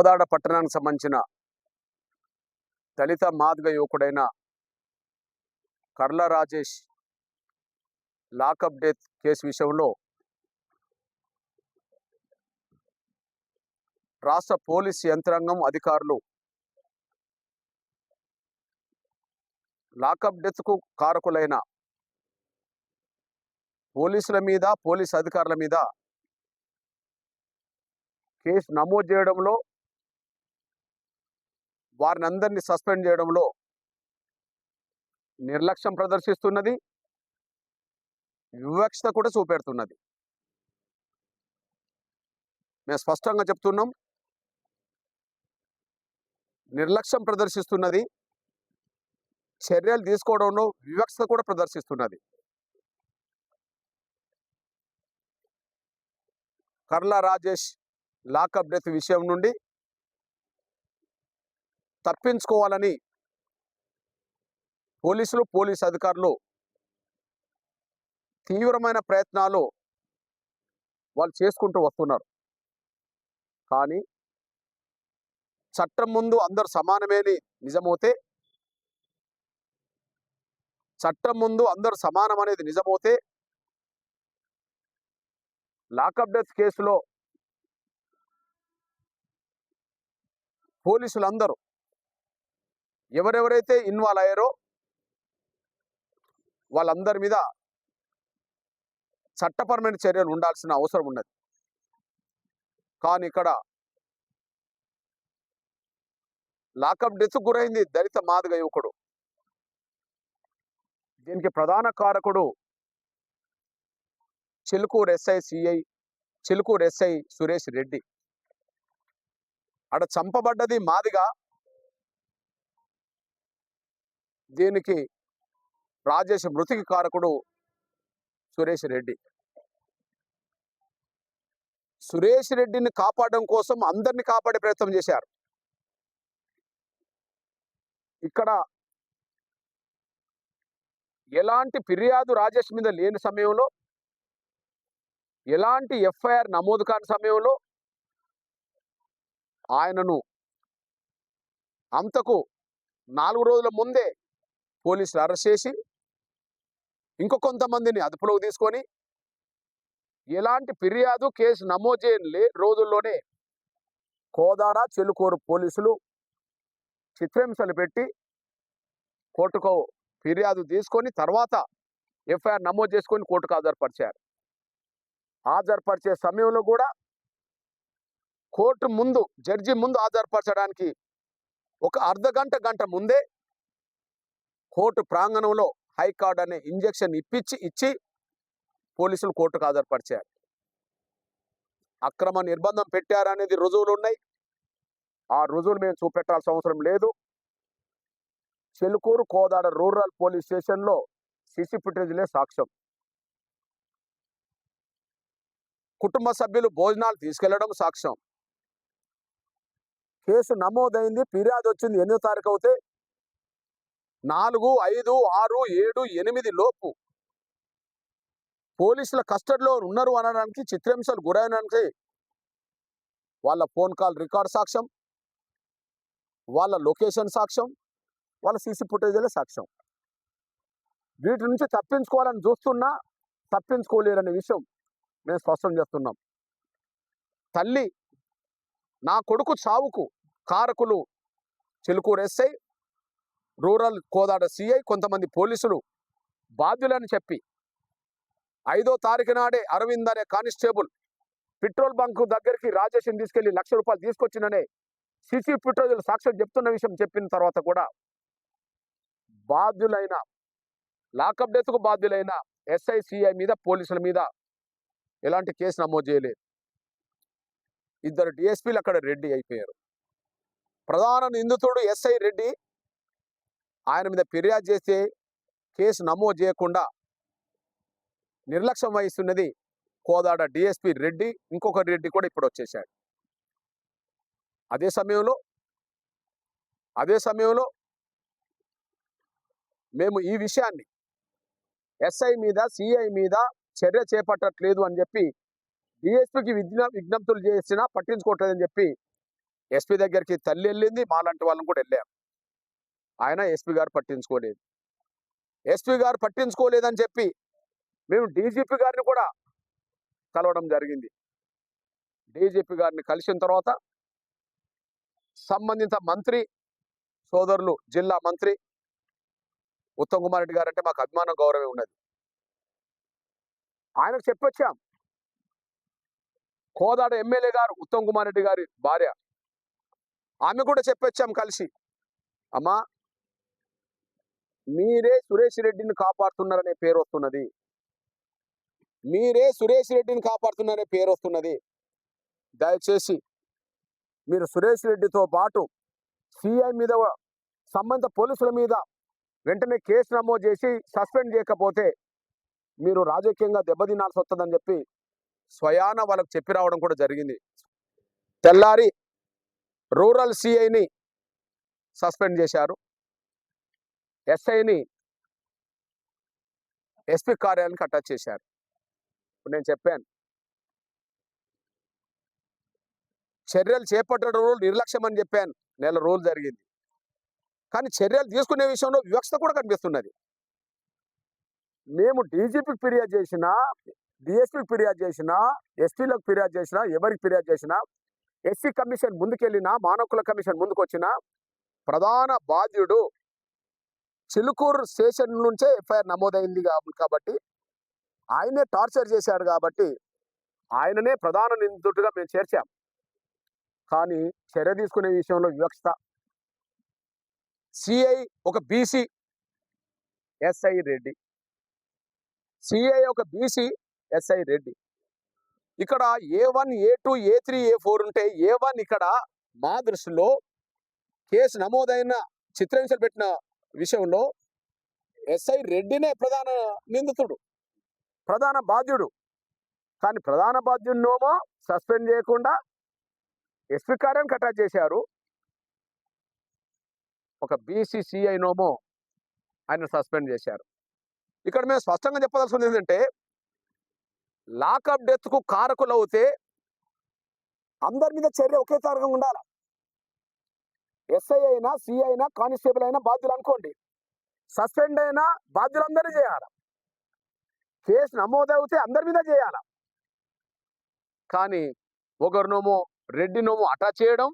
కోదాడ పట్టణానికి సంబంధించిన దళిత Madiga యువకుడైన Karla Rajesh lockup death case విషయంలో రాష్ట్ర పోలీస్ యంత్రాంగం అధికారులు లాకప్ డెత్కు కారకులైన పోలీసుల మీద పోలీస్ అధికారుల మీద కేసు నమోదు చేయడంలో వారిని అందరినీ సస్పెండ్ చేయడంలో నిర్లక్ష్యం ప్రదర్శిస్తున్నది. వివక్షత కూడా చూపెడుతున్నది. మేము స్పష్టంగా చెప్తున్నాం. నిర్లక్ష్యం ప్రదర్శిస్తున్నది. చర్యలు తీసుకోవడంలో వివక్షత కూడా ప్రదర్శిస్తున్నది. కర్ల రాజేష్ లాకప్ డెత్ విషయం నుండి తప్పించుకోవాలని పోలీసులు పోలీస్ అధికారులు తీవ్రమైన ప్రయత్నాలు వాళ్ళు చేసుకుంటూ వస్తున్నారు. కానీ చట్టం ముందు అందరు సమానమేని నిజమవుతే చట్టం ముందు అందరు సమానం అనేది నిజమవుతే లాకప్ డెత్ కేసులో పోలీసులందరూ ఎవరెవరైతే ఇన్వాల్వ్ అయ్యారో వాళ్ళందరి మీద చట్టపరమైన చర్యలు ఉండాల్సిన అవసరం ఉన్నది. కానీ ఇక్కడ లాకప్ డెత్ గురైంది దళిత మాదిగ యువకుడు. దీనికి ప్రధాన కారకుడు Chilukuru SI CI Chilukuru SI Suresh Reddy. అక్కడ చంపబడ్డది మాదిగా దీనికి రాజేష్ మృతికి కారకుడు సురేష్ రెడ్డి. సురేష్ రెడ్డిని కాపాడడం కోసం అందరిని కాపాడే ప్రయత్నం చేశారు. ఇక్కడ ఎలాంటి ఫిర్యాదు రాజేష్ మీద లేని సమయంలో ఎలాంటి ఎఫ్ఐఆర్ నమోదు కాని సమయంలో ఆయనను అంతకు నాలుగు రోజుల ముందే పోలీసులు అరెస్ట్ చేసి ఇంకో కొంతమందిని అదుపులోకి తీసుకొని ఎలాంటి ఫిర్యాదు కేసు నమోదు చేయని రోజుల్లోనే కోదాడ చెలుకూరు పోలీసులు చిత్రహింసలు పెట్టి కోర్టుకు ఫిర్యాదు తీసుకొని తర్వాత ఎఫ్ఐఆర్ నమోదు చేసుకొని కోర్టుకు హాజరుపరిచారు. హాజరుపరిచే సమయంలో కూడా కోర్టు ముందు జడ్జి ముందు హాజరుపరచడానికి ఒక అర్ధ గంట గంట ముందే కోర్టు ప్రాంగణంలో హైకోర్టు అనే ఇంజెక్షన్ ఇప్పించి ఇచ్చి పోలీసులు కోర్టుకు ఆధారపరిచారు అక్రమ నిర్బంధం పెట్టారనేది రుజువులు ఉన్నాయి. ఆ రుజువులు మేము చూపెట్టాల్సిన అవసరం లేదు. చెలుకూరు కోదాడ రూరల్ పోలీస్ స్టేషన్లో సిసి ఫుటేజ్లే సాక్ష్యం. కుటుంబ సభ్యులు భోజనాలు తీసుకెళ్ళడం సాక్ష్యం. కేసు నమోదైంది ఫిర్యాదు వచ్చింది ఎనిమిదో తారీఖు అవుతే నాలుగు ఐదు ఆరు ఏడు ఎనిమిది లోపు. పోలీసుల కస్టడీలో ఉన్నారు అనడానికి చిత్రహింసలు గురైనడానికి వాళ్ళ ఫోన్ కాల్ రికార్డ్ సాక్ష్యం వాళ్ళ లొకేషన్ సాక్ష్యం వాళ్ళ సీసీ ఫుటేజీలే సాక్ష్యం. వీటి నుంచి తప్పించుకోవాలని చూస్తున్నా తప్పించుకోలేరనే విషయం మేము స్పష్టం చేస్తున్నాం. తల్లి నా కొడుకు చావుకు కారకులు Chilukuru SI rural Kodad CI కొంతమంది పోలీసులు బాధ్యులని చెప్పి ఐదో తారీఖు నాడే అరవింద్ అనే కానిస్టేబుల్ పెట్రోల్ బంక్ దగ్గరికి రాజేష్ని తీసుకెళ్ళి లక్ష రూపాయలు తీసుకొచ్చిననే సిసి ఫుటేజీలు సాక్ష్యం చెప్తున్న విషయం చెప్పిన తర్వాత కూడా బాధ్యులైన లాకప్ డెత్కు బాధ్యులైన ఎస్ఐసిఐ మీద పోలీసుల మీద ఎలాంటి కేసు నమోదు చేయలేదు. ఇద్దరు డిఎస్పీలు అక్కడ రెడ్డి అయిపోయారు. ప్రధాన నిందితుడు ఎస్ఐ రెడ్డి ఆయన మీద ఫిర్యాదు చేస్తే కేసు నమోదు చేయకుండా నిర్లక్ష్యం వహిస్తున్నది కోదాడ డిఎస్పి రెడ్డి ఇంకొక రెడ్డి కూడా ఇప్పుడు వచ్చేసాడు. అదే సమయంలో అదే సమయంలో మేము ఈ విషయాన్ని ఎస్ఐ మీద సిఐ మీద చర్య చేపట్టట్లేదు అని చెప్పి డిఎస్పికి విజ్ఞ విజ్ఞప్తులు చేసినా పట్టించుకోవట్లేదని చెప్పి ఎస్పీ దగ్గరికి తల్లి వెళ్ళింది మాలాంటి వాళ్ళని కూడా వెళ్ళాం. ఆయన ఎస్పీ గారు పట్టించుకోలేదు. ఎస్పీ గారు పట్టించుకోలేదని చెప్పి మేము డీజీపీ గారిని కూడా కలవడం జరిగింది. డీజీపీ గారిని కలిసిన తర్వాత సంబంధిత మంత్రి సోదరులు జిల్లా మంత్రి ఉత్తమ్ కుమార్ రెడ్డి గారు అంటే మాకు అభిమానం గౌరవం ఉన్నది. ఆయనకు చెప్పొచ్చాం. కోదాడ ఎమ్మెల్యే గారు ఉత్తమ్ కుమార్ రెడ్డి గారి భార్య. ఆమె కూడా చెప్పొచ్చాం కలిసి. అమ్మా మీరే సురేష్ రెడ్డిని కాపాడుతున్నారనే పేరు వస్తున్నది మీరే సురేష్ రెడ్డిని కాపాడుతున్నారనే పేరు వస్తున్నది దయచేసి మీరు సురేష్ రెడ్డితో పాటు సిఐ మీద సంబంధ పోలీసుల మీద వెంటనే కేసు నమోదు చేసి సస్పెండ్ చేయకపోతే మీరు రాజకీయంగా దెబ్బతినాల్సి వస్తుందని చెప్పి స్వయాన వాళ్ళకు చెప్పి రావడం కూడా జరిగింది. తెల్లారి రూరల్ సిఐని సస్పెండ్ చేశారు. ఎస్ఐని ఎస్పీ కార్యాలయానికి అటాచ్ చేశారు. ఇప్పుడు నేను చెప్పాను. చర్యలు చేపట్టడం నిర్లక్ష్యం అని చెప్పాను. నెల రోజులు జరిగింది. కానీ చర్యలు తీసుకునే విషయంలో వివక్షత కూడా కనిపిస్తున్నది. మేము డీజీపీకి ఫిర్యాదు చేసినా డిఎస్పీకి ఫిర్యాదు చేసినా ఎస్పీలకు ఫిర్యాదు చేసినా ఎవరికి ఫిర్యాదు చేసినా ఎస్సీ కమిషన్ ముందుకెళ్ళినా మానవకుల కమిషన్ ముందుకు వచ్చినా ప్రధాన బాధ్యుడు చిలుకూరు స్టేషన్ నుంచే ఎఫ్ఐఆర్ నమోదైంది కాబట్టి ఆయనే టార్చర్ చేశాడు కాబట్టి ఆయననే ప్రధాన నిందితుడిగా మేము చేర్చాం. కానీ చర్య తీసుకునే విషయంలో వివక్షత. సిఐ ఒక బీసీ ఎస్ఐ రెడ్డి. సిఐ ఒక బీసీ ఎస్ఐ రెడ్డి. ఇక్కడ A one A two A three A four ఉంటే ఏ వన్ ఇక్కడ మా దృష్టిలో కేసు నమోదైన చిత్రహింసలు పెట్టిన విషయంలో ఎస్ఐ రెడ్డినే ప్రధాన నిందితుడు ప్రధాన బాధ్యుడు. కానీ ప్రధాన బాధ్యుడినోమో సస్పెండ్ చేయకుండా ఎస్పీ కార్యం కట్టా చేశారు. ఒక బీసీసీఐ నోమో ఆయన సస్పెండ్ చేశారు. ఇక్కడ మేము స్పష్టంగా చెప్పదలసింది ఏంటంటే లాకప్ డెత్కు కారకులు అవుతే అందరి మీద చర్య ఒకే తరగంగా ఉండాలి? ఎస్ఐ అయినా సిఐ అయినా కానిస్టేబుల్ అయినా బాధ్యులు అనుకోండి. సస్పెండ్ అయినా బాధ్యులందరినీ చేయాలి? కేసు నమోదవుతే అందరి మీద చేయాలి? కానీ ఒకరు నోమో రెడ్డి నోమో అటాచ్ చేయడం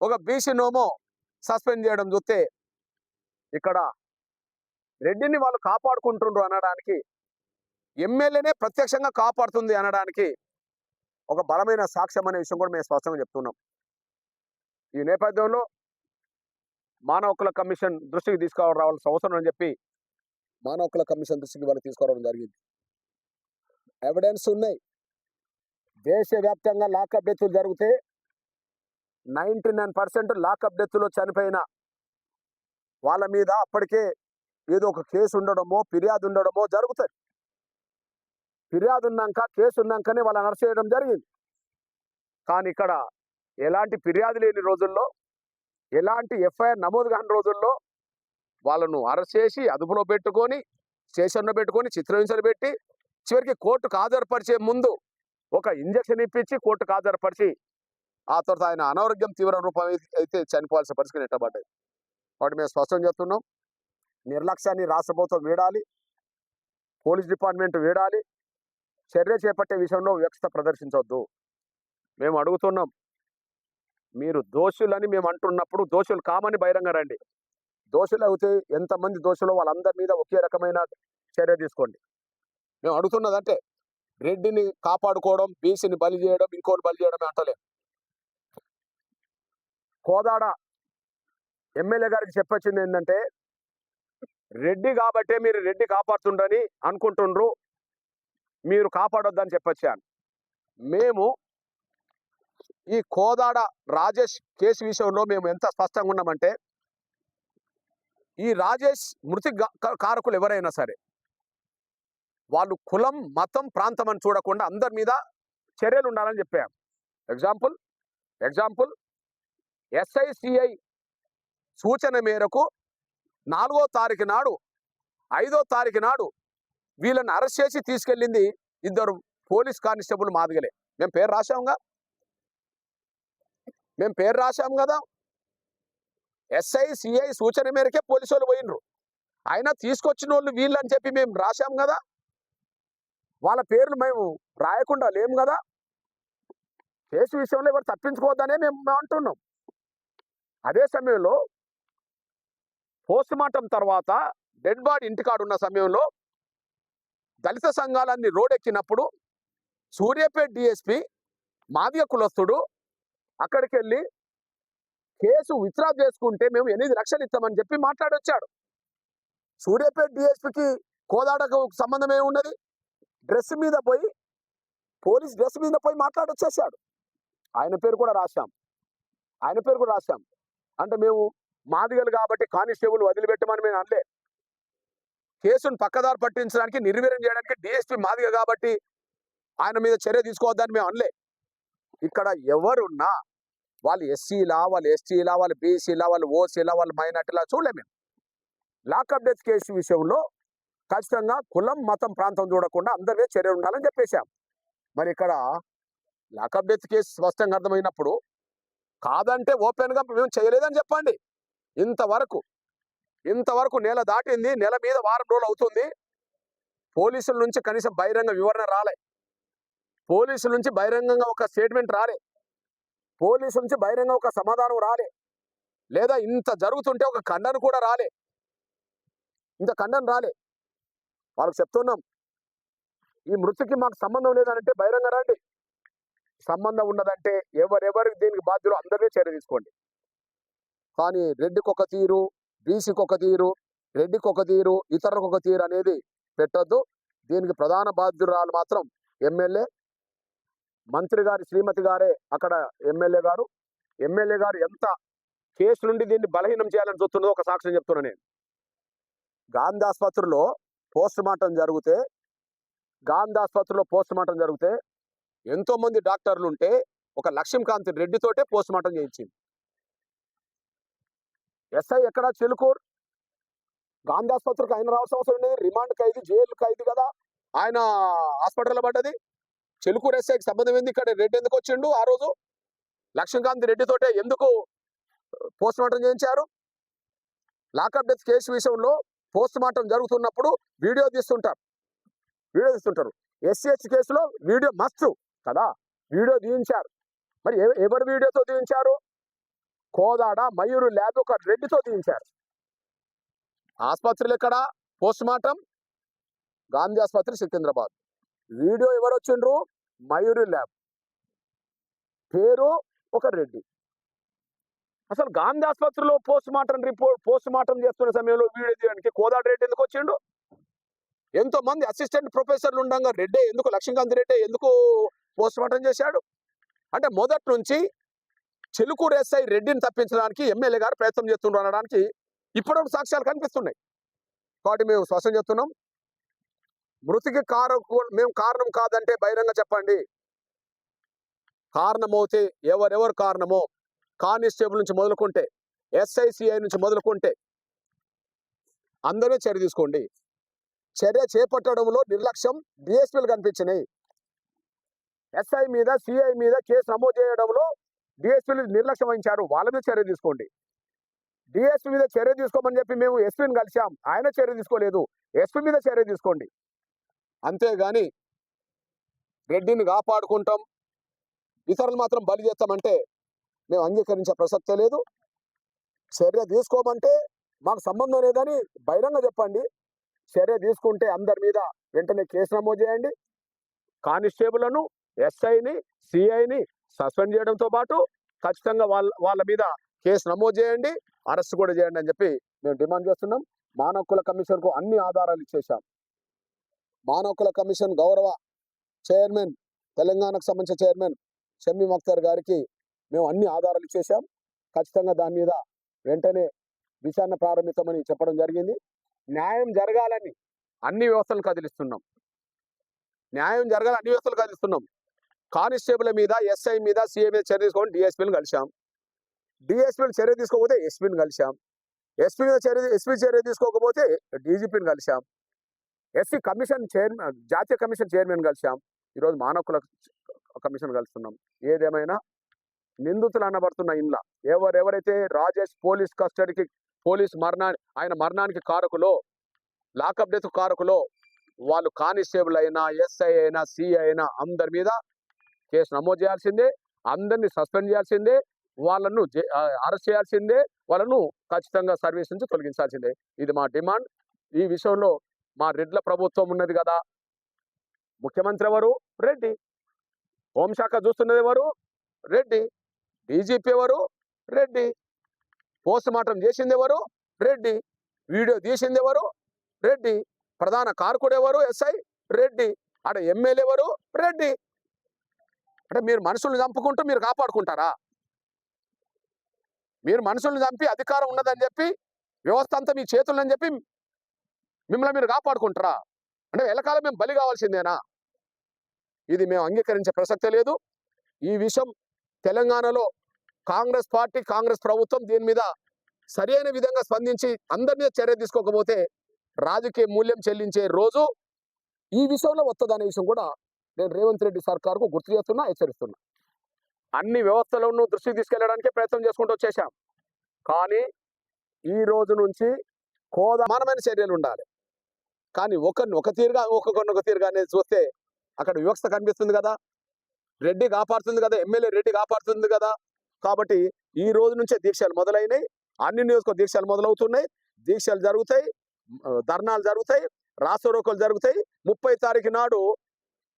ఒక బీసీ నోమో సస్పెండ్ చేయడం చూస్తే ఇక్కడ రెడ్డిని వాళ్ళు కాపాడుకుంటుండ్రు అనడానికి ఎమ్మెల్యేనే ప్రత్యక్షంగా కాపాడుతుంది అనడానికి ఒక బలమైన సాక్ష్యం అనే విషయం కూడా మేము స్పష్టంగా చెప్తున్నాం. ఈ నేపథ్యంలో మానవ హక్కుల కమిషన్ దృష్టికి తీసుకురావడం రావాల్సిన అవసరం అని చెప్పి మానవ హక్కుల కమిషన్ దృష్టికి వాళ్ళు తీసుకురావడం జరిగింది. ఎవిడెన్స్ ఉన్నాయి. దేశవ్యాప్తంగా లాకప్ డెత్లు జరిగితే నైంటీ నైన్ పర్సెంట్ లాకప్ డెత్లో చనిపోయిన వాళ్ళ మీద అప్పటికే ఏదో ఒక కేసు ఉండడమో ఫిర్యాదు ఉండడమో జరుగుతుంది ఫిర్యాదు ఉన్నాక కేసు ఉన్నాకనే వాళ్ళని అరెస్ట్ చేయడం జరిగింది. కానీ ఇక్కడ ఎలాంటి ఫిర్యాదు లేని రోజుల్లో ఎలాంటి ఎఫ్ఐఆర్ నమోదు కాని రోజుల్లో వాళ్ళను అరెస్ట్ చేసి అదుపులో పెట్టుకొని స్టేషన్లో పెట్టుకొని చిత్రహింసలు పెట్టి చివరికి కోర్టుకు హాజరుపరిచే ముందు ఒక ఇంజక్షన్ ఇప్పించి కోర్టుకు హాజరుపరిచి ఆ తర్వాత ఆయన అనారోగ్యం తీవ్ర రూపం అయితే చనిపోవాల్సిన పరిస్థితి నెట్టబడ్డాయి. వాటి మేము స్పష్టం చేస్తున్నాం. నిర్లక్ష్యాన్ని రాష్ట్ర ప్రభుత్వం వీడాలి. Police department వీడాలి. చర్య చేపట్టే విషయంలో వ్యక్త ప్రదర్శించవద్దు మేము అడుగుతున్నాం. మీరు దోషులని మేము అంటున్నప్పుడు దోషులు కామని బహిరంగ రండి. దోషులు అయితే ఎంతమంది దోషులు వాళ్ళందరి మీద ఒకే రకమైన చర్య తీసుకోండి. మేము అడుగుతున్నదంటే రెడ్డిని కాపాడుకోవడం బీసీని బలి చేయడం ఇంకోటి బలి చేయడం అంటలేం. కోదాడ ఎమ్మెల్యే గారికి చెప్పొచ్చింది ఏంటంటే రెడ్డి కాబట్టే మీరు రెడ్డి కాపాడుతుండని అనుకుంటుండ్రు మీరు కాపాడొద్దని చెప్పొచ్చాను. మేము ఈ కోదాడ రాజేష్ కేసు విషయంలో మేము ఎంత స్పష్టంగా ఉన్నామంటే ఈ రాజేష్ మృతి కారకులు ఎవరైనా సరే వాళ్ళు కులం మతం ప్రాంతం అని చూడకుండా అందరి మీద చర్యలు ఉండాలని చెప్పాం. ఎగ్జాంపుల్ ఎగ్జాంపుల్ ఎస్ఐసిఐ సూచన మేరకు నాలుగో తారీఖు నాడు ఐదో తారీఖు నాడు వీళ్ళని అరెస్ట్ చేసి తీసుకెళ్ళింది ఇద్దరు పోలీస్ కానిస్టేబుల్ మాదిగలే. మేము పేరు రాసాముగా మేము పేరు రాశాం కదా. ఎస్ఐ సిఐ సూచన మేరకే పోలీసు వాళ్ళు పోయినరు అయినా తీసుకొచ్చిన వాళ్ళు వీళ్ళు అని చెప్పి మేము రాశాం కదా. వాళ్ళ పేర్లు మేము రాయకుండా లేం కదా. కేసు విషయంలో ఎవరు తప్పించుకోవద్దనే మేము అంటున్నాం. అదే సమయంలో పోస్ట్ మార్టం తర్వాత డెడ్ బాడీ ఇంటికాడ ఉన్న సమయంలో దళిత సంఘాలన్నీ రోడెక్కినప్పుడు సూర్యాపేట డిఎస్పి మాదిగ కులస్తుడు అక్కడికి వెళ్ళి కేసు విత్డ్రా చేసుకుంటే మేము ఎనిమిది లక్షలు ఇస్తామని చెప్పి మాట్లాడొచ్చాడు. సూర్యాపేట డిఎస్పికి కోదాడకు సంబంధం ఏమున్నది డ్రెస్ మీద పోయి పోలీస్ డ్రెస్ మీద పోయి మాట్లాడొచ్చేసాడు. ఆయన పేరు కూడా రాశాం. ఆయన పేరు కూడా రాశాం. అంటే మేము మాదిగలు కాబట్టి కానిస్టేబుల్ వదిలిపెట్టమని మేము అనలే. కేసును పక్కదారి పట్టించడానికి నిర్వీర్యం చేయడానికి డిఎస్పీ మాదిగ కాబట్టి ఆయన మీద చర్య తీసుకోవద్దని మేము అనలే. ఇక్కడ ఎవరున్నా వాళ్ళు ఎస్సీలా వాళ్ళు ఎస్టీలా వాళ్ళు బీసీలా వాళ్ళు ఓసీలా వాళ్ళు మైనార్టీలా చూడలే మేము. లాకప్ డెత్ కేసు విషయంలో ఖచ్చితంగా కులం మతం ప్రాంతం చూడకుండా అందరి మీద చర్య ఉండాలని చెప్పేశాం. మరి ఇక్కడ లాకప్ డెత్ కేసు స్పష్టంగా అర్థమైనప్పుడు కాదంటే ఓపెన్గా మేము చేయలేదని చెప్పండి. ఇంతవరకు ఇంతవరకు నెల దాటింది నెల మీద వారం రోజులు అవుతుంది. పోలీసుల నుంచి కనీసం బహిరంగ వివరణ రాలే. పోలీసుల నుంచి బహిరంగంగా ఒక స్టేట్మెంట్ రాలే. పోలీసు నుంచి బహిరంగ ఒక సమాధానం రాలే. లేదా ఇంత జరుగుతుంటే ఒక ఖండన కూడా రాలే. ఇంత ఖండన రాలే. వాళ్ళకి చెప్తున్నాం. ఈ మృతికి మాకు సంబంధం లేదంటే బహిరంగ రండి. సంబంధం ఉన్నదంటే ఎవరెవరికి దీనికి బాధ్యులు అందరినీ చర్య తీసుకోండి. కానీ రెడ్డికి ఒక తీరు బీసీకి ఒక తీరు రెడ్డికి ఒక తీరు ఇతరులకు ఒక తీరు అనేది పెట్టొద్దు. దీనికి ప్రధాన బాధ్యురాలు మాత్రం ఎమ్మెల్యే మంత్రి గారి శ్రీమతి గారే అక్కడ ఎమ్మెల్యే గారు. ఎమ్మెల్యే గారు ఎంత కేసు నుండి దీన్ని బలహీనం చేయాలని చూస్తున్నదో ఒక సాక్ష్యం చెప్తున్నా నేను. గాంధీ ఆసుపత్రిలో పోస్ట్ మార్టం జరిగితే గాంధీ ఆసుపత్రిలో పోస్ట్ మార్టం జరిగితే ఎంతో మంది డాక్టర్లు ఉంటే ఒక లక్ష్మీకాంత్ రెడ్డితోటే పోస్ట్ మార్టం చేయించింది. ఎస్ఐ ఎక్కడ? చిలుకూరు. గాంధీ ఆసుపత్రికి ఆయన రావాల్సిన అవసరం లేదు. రిమాండ్ ఖైదీ జైలు ఖైదీ కదా. ఆయన హాస్పిటల్లో పడ్డది. చెలుకూరు ఎస్ఐకి సంబంధం ఏంది? ఇక్కడ రెడ్డి ఎందుకు వచ్చిండు ఆ రోజు? లక్ష్మీకాంత్ రెడ్డితోటే ఎందుకు పోస్ట్ మార్టం చేయించారు? లాకప్ డెత్ కేసు విషయంలో పోస్ట్ మార్టం జరుగుతున్నప్పుడు వీడియో తీస్తుంటారు. వీడియో తీస్తుంటారు. ఎస్సీహెచ్ కేసులో వీడియో మస్తు కదా? వీడియో తీయించారు. మరి ఎవరు ఎవరి వీడియోతో తీయించారు? కోదాడ మయూరు ల్యాబ్ ఒక రెడ్డితో తీయించారు. ఆసుపత్రులు ఎక్కడ? Post mortem? గాంధీ ఆసుపత్రి సికింద్రాబాద్. వీడియో ఎవరు వచ్చిండ్రు? మయూరి ల్యాబ్. పేరు ఒక రెడ్డి. అసలు గాంధీ ఆసుపత్రిలో post mortem report post mortem చేస్తున్న సమయంలో వీడియో తీయడానికి కోదాడు రెడ్డి ఎందుకు వచ్చిండు? ఎంతో మంది అసిస్టెంట్ ప్రొఫెసర్లు ఉండగా రెడ్డి ఎందుకు లక్ష్మీకాంత్ రెడ్డి ఎందుకు పోస్ట్ మార్టం చేశాడు? అంటే మొదటి నుంచి చెలుకూరు ఎస్ఐ రెడ్డిని తప్పించడానికి ఎమ్మెల్యే గారు ప్రయత్నం చేస్తుండ్రు అనడానికి ఇప్పటివరకు సాక్ష్యాలు కనిపిస్తున్నాయి. కాబట్టి మేము స్పష్టం చేస్తున్నాం. మృతికి కారు మేము కారణం కాదంటే బహిరంగ చెప్పండి. కారణమవుతే ఎవరెవరు కారణమో కానిస్టేబుల్ నుంచి మొదలుకుంటే ఎస్ఐసిఐ నుంచి మొదలుకుంటే అందరూ చర్య తీసుకోండి. చర్య చేపట్టడంలో నిర్లక్ష్యం డిఎస్పీలు కనిపించినాయి. ఎస్ఐ మీద సిఐ మీద కేసు నమోదు చేయడంలో డిఎస్పీలు నిర్లక్ష్యం వహించారు. వాళ్ళ మీద చర్య తీసుకోండి. డిఎస్పీ మీద చర్య తీసుకోమని చెప్పి మేము ఎస్పీని కలిసాం ఆయన చర్య తీసుకోలేదు. ఎస్పీ మీద చర్య తీసుకోండి. అంతేగాని రెడ్డిని కాపాడుకుంటాం. ఇతరులు మాత్రం బలి చేస్తామంటే మేము అంగీకరించే ప్రసక్తే లేదు. చర్య తీసుకోమంటే మాకు సంబంధం లేదని బహిరంగ చెప్పండి. చర్య తీసుకుంటే అందరి మీద వెంటనే కేసు నమోదు చేయండి. కానిస్టేబుల్ను ఎస్ఐని సిఐని సస్పెండ్ చేయడంతో పాటు ఖచ్చితంగా వాళ్ళ వాళ్ళ మీద కేసు నమోదు చేయండి. అరెస్ట్ కూడా చేయండి అని చెప్పి మేము డిమాండ్ చేస్తున్నాం. మానవ హక్కుల కమిషన్కు అన్ని ఆధారాలు ఇచ్చేసాం మానవకుల కమిషన్ గౌరవ చైర్మన్ తెలంగాణకు సంబంధించిన చైర్మన్ షమ్మి మక్తార్ గారికి మేము అన్ని ఆధారాలు ఇచ్చేసాం ఖచ్చితంగా దాని మీద వెంటనే విచారణ ప్రారంభిస్తామని చెప్పడం జరిగింది. న్యాయం జరగాలని అన్ని వ్యవస్థలను కదిలిస్తున్నాం. న్యాయం జరగాలని అన్ని వ్యవస్థలు కదిలిస్తున్నాం. కానిస్టేబుల్ మీద ఎస్ఐ మీద సిఐ మీద చర్య తీసుకొని డిఎస్పీని కలిసాం డిఎస్పీని చర్య తీసుకోకపోతే ఎస్పీని కలిసాం ఎస్పీ మీద చర్య ఎస్పీ చర్య తీసుకోకపోతే డీజీపీని కలిసాం ఎస్సీ కమిషన్ చైర్మన్ జాతీయ కమిషన్ చైర్మన్ కలిసాం ఈరోజు మానవ హక్కుల కమిషన్ కలుస్తున్నాం. ఏదేమైనా నిందితులు అనబడుతున్న ఇండ్ల ఎవరెవరైతే రాజేష్ పోలీస్ కస్టడీకి పోలీస్ మరణా ఆయన మరణానికి కారకులో లాకప్ డెత్ కారకులో వాళ్ళు కానిస్టేబుల్ అయినా ఎస్ఐ అయినా సిఐ అయినా అందరి మీద కేసు నమోదు చేయాల్సిందే అందరినీ సస్పెండ్ చేయాల్సిందే వాళ్ళను అరెస్ట్ చేయాల్సిందే వాళ్ళను ఖచ్చితంగా సర్వీస్ నుంచి తొలగించాల్సిందే. ఇది మా డిమాండ్. ఈ విషయంలో మా రెడ్ల ప్రభుత్వం ఉన్నది కదా. ముఖ్యమంత్రి ఎవరు? రెడ్డి. హోంశాఖ చూస్తున్నది ఎవరు? రెడ్డి. డీజీపీ ఎవరు? రెడ్డి. పోస్ట్ మార్టం చేసింది ఎవరు? రెడ్డి. వీడియో తీసింది ఎవరు? రెడ్డి. ప్రధాన కార్కుడు ఎవరు? ఎస్ఐ రెడ్డి. అక్కడ ఎమ్మెల్యే ఎవరు? రెడ్డి. అంటే మీరు మనుషుల్ని చంపుకుంటూ మీరు కాపాడుకుంటారా? మీరు మనుషుల్ని చంపి అధికారం ఉన్నదని చెప్పి వ్యవస్థ అంతా మీ చేతులని చెప్పి మిమ్మల్ని మీరు కాపాడుకుంటారా? అంటే ఎలకాలం మేము బలి కావాల్సిందేనా? ఇది మేము అంగీకరించే ప్రసక్తే లేదు. ఈ విషయం తెలంగాణలో కాంగ్రెస్ పార్టీ కాంగ్రెస్ ప్రభుత్వం దీని మీద సరైన విధంగా స్పందించి అందరి మీద చర్య తీసుకోకపోతే రాజకీయ మూల్యం చెల్లించే రోజు ఈ విషయంలో వస్తుందనే విషయం కూడా నేను రేవంత్ రెడ్డి సర్కార్కు గుర్తు చేస్తున్నా హెచ్చరిస్తున్నా. అన్ని వ్యవస్థలను దృష్టికి తీసుకెళ్ళడానికి ప్రయత్నం చేసుకుంటూ వచ్చేసాం కానీ ఈ రోజు నుంచి కోదమానమైన చర్యలు ఉండాలి. కానీ ఒకరిని ఒక తీరుగా ఒక్కొక్కరిని ఒక తీరుగా అనేది చూస్తే అక్కడ వివక్ష కనిపిస్తుంది కదా. రెడ్డి కాపాడుతుంది కదా ఎమ్మెల్యే రెడ్డి కాపాడుతుంది కదా. కాబట్టి ఈ రోజు నుంచే దీక్షలు మొదలైనాయి. అన్ని నియోజకవర్గ దీక్షలు మొదలవుతున్నాయి. దీక్షలు జరుగుతాయి. ధర్నాలు జరుగుతాయి. రాసరోకలు జరుగుతాయి. ముప్పై తారీఖు నాడు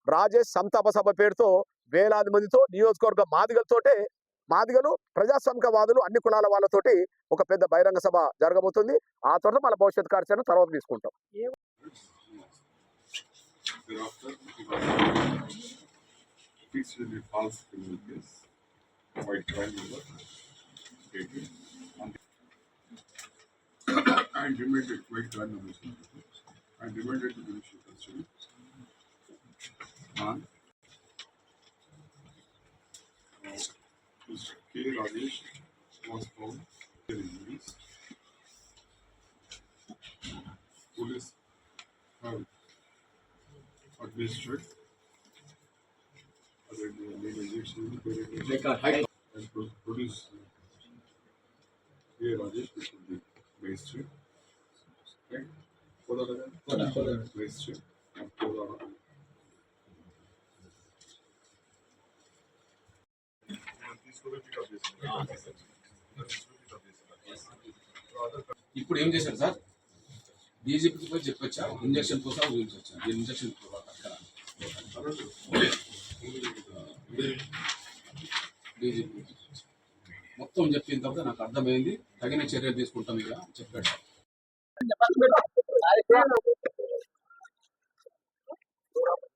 రాజేష్ సంతాప సభ పేరుతో వేలాది మందితో నియోజకవర్గ మాదిగలతోటే మాదిగలు ప్రజాస్వామికవాదులు అన్ని కులాల వాళ్ళతోటి ఒక పెద్ద బహిరంగ సభ జరగబోతుంది. ఆ తర్వాత మన భవిష్యత్ కార్యాచరణ తర్వాత తీసుకుంటాం. Thereafter, fixed the false criminal case by trial number dated demanded by trial number and demanded to Magistrate of ఇప్పుడు ఏం చేశారు సార్? డీజీపీ పోయి చెప్పొచ్చా? ఇంజక్షన్ కోసం ఊహించొచ్చా? ఇంజక్షన్ డీజీపీ మొత్తం చెప్పిన తర్వాత నాకు అర్థమైంది. తగిన చర్యలు తీసుకుంటాం ఇక. చెప్పాడు. Gracias.